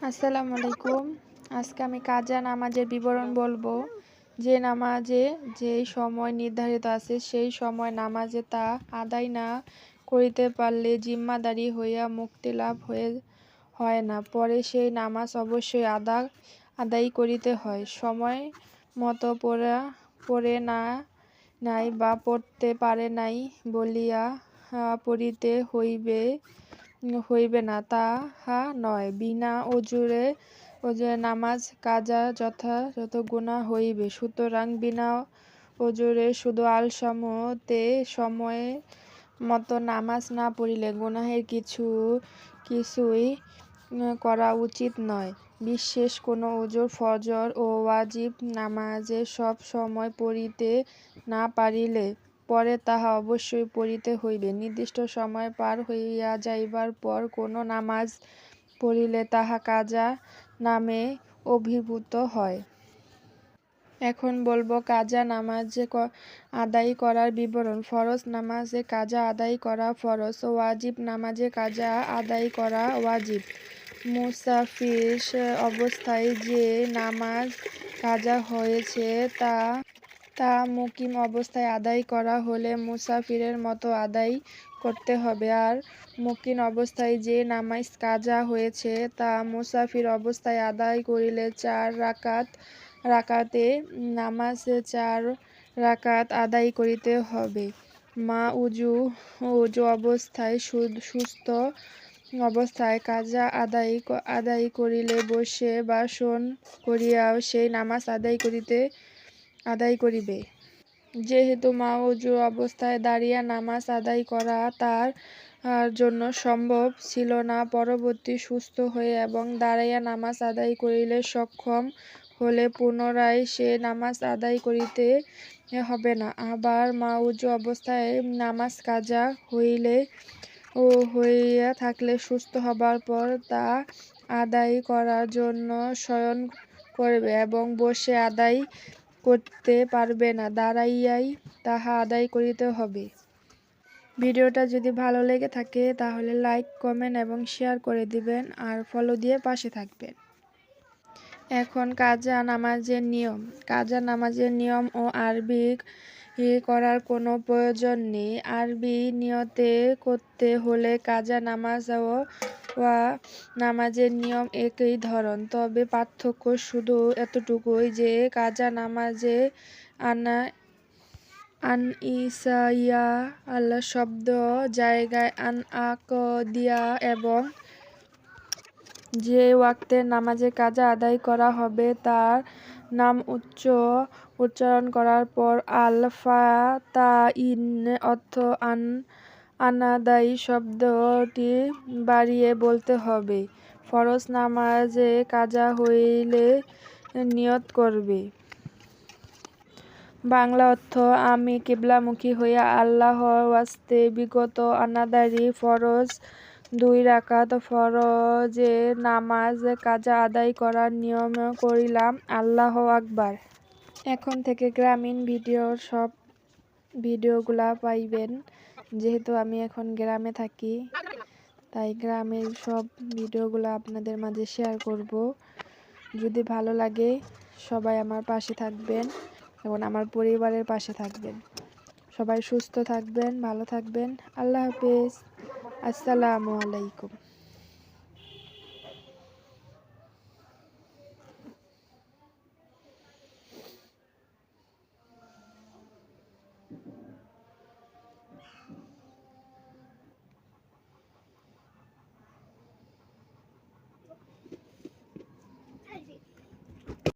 আসসালামু আলাইকুম। আজকে আমি কাজা নামাজের বিবরণ বলব। যে নামাজে যেই সময় নির্ধারিত আছে, সেই সময় নামাজে তা আদায় না করিতে পারলে জিম্মাদারি হইয়া মুক্তি লাভ হয়ে, হয় না। পরে সেই নামাজ অবশ্যই আদা, আদায় করিতে হয়। সময় মতো পড়া, পড়ে না, নাই বা পড়তে পারে নাই বলিয়া পড়িতে হইবে হইবে না, তাহা নয়। বিনা অজুরে ওজুরে নামাজ, কাজা যথাযথ গুণা হইবে। সুতরাং বিনা অজুরে শুধু আলসামতে সময়ে মতো নামাজ না পড়িলে গুনাহের কিছু, কিছুই করা উচিত নয়। বিশেষ কোনো ওজোর ফজর ও ওয়াজিব নামাজে সব সময় পড়িতে না পারিলে পরে তাহা অবশ্যই পড়িতে হইবে। নির্দিষ্ট সময় পার হইয়া যাইবার পর কোনো নামাজ পড়িলে তাহা কাজা নামে অভিভূত হয়। এখন বলব, কাজা নামাজে আদায় করার বিবরণ। ফরজ নামাজে কাজা আদায় করা ফরজ। ওয়াজিব নামাজে কাজা আদায় করা ওয়াজিব। মুসাফির অবস্থায় যে নামাজ কাজা হয়েছে তা তা মুকিম অবস্থায় আদায় করা হলে মুসাফিরের মতো আদায় করতে হবে। আর মুকিন অবস্থায় যে নামাজ কাজা হয়েছে, তা মুসাফির অবস্থায় আদায় করিলে চার রাকাত, রাকাতে নামাজে চার রাকাত আদায় করিতে হবে। মা উজু উজু অবস্থায় সুস্থ অবস্থায় কাজা আদায় আদায় করিলে বসে বা শোন করিয়াও সেই নামাজ আদায় করিতে আদায় করিবে। যেহেতু মা উজু অবস্থায় দাঁড়িয়ে নামাজ আদায় করা তার জন্য সম্ভব ছিল না, পরবর্তী সুস্থ হয়ে এবং দাঁড়াইয়া নামাজ আদায় করিলে সক্ষম হলে পুনরায় সে নামাজ আদায় করিতে হবে না। আবার মা উজু অবস্থায় নামাজ কাজা হইলে ও হইয়া থাকলে সুস্থ হবার পর তা আদায় করার জন্য শয়ন করবে এবং বসে আদায় করতে পারবে না, দাঁড়াইয়াই তাহা আদায় করিতে হবে। ভিডিওটা যদি ভালো লেগে থাকে, তাহলে লাইক, কমেন্ট এবং শেয়ার করে দিবেন আর ফলো দিয়ে পাশে থাকবেন। এখন কাজা নামাজের নিয়ম। কাজা নামাজের নিয়ম ও আরবি করার কোনো প্রয়োজন নেই। আরবি নিয়তে করতে হলে কাজা নামাজ ও নামাজের নিয়ম একই ধরন। তবে পার্থক্য শুধু এতটুকুই যে, কাজা নামাজে আনা আন ইসাইয়া আল্লাহ শব্দ জায়গায় আন আক দিয়া এবং যে ওয়াক্তের নামাজে কাজা আদায় করা হবে তার নাম উচ্চ উচ্চারণ করার পর আলফা তা ইন অর্থ আন আনাদায়ী শব্দটি বাড়িয়ে বলতে হবে। ফরজ নামাজে কাজা হইলে নিয়ত করবে। বাংলা অর্থ, আমি কিবলামুখী হইয়া আল্লাহর ওয়াস্তে বিগত আনাদারি ফরজ দুই রাকাত ফরজে নামাজ কাজা আদায় করার নিয়ম করিলাম, আল্লাহ আকবার। এখন থেকে গ্রামীণ ভিডিওর সব ভিডিওগুলা পাইবেন। যেহেতু আমি এখন গ্রামে থাকি, তাই গ্রামের সব ভিডিওগুলো আপনাদের মাঝে শেয়ার করব। যদি ভালো লাগে, সবাই আমার পাশে থাকবেন এবং আমার পরিবারের পাশে থাকবেন। সবাই সুস্থ থাকবেন, ভালো থাকবেন। আল্লাহ হাফেজ। আসসালামু আলাইকুম।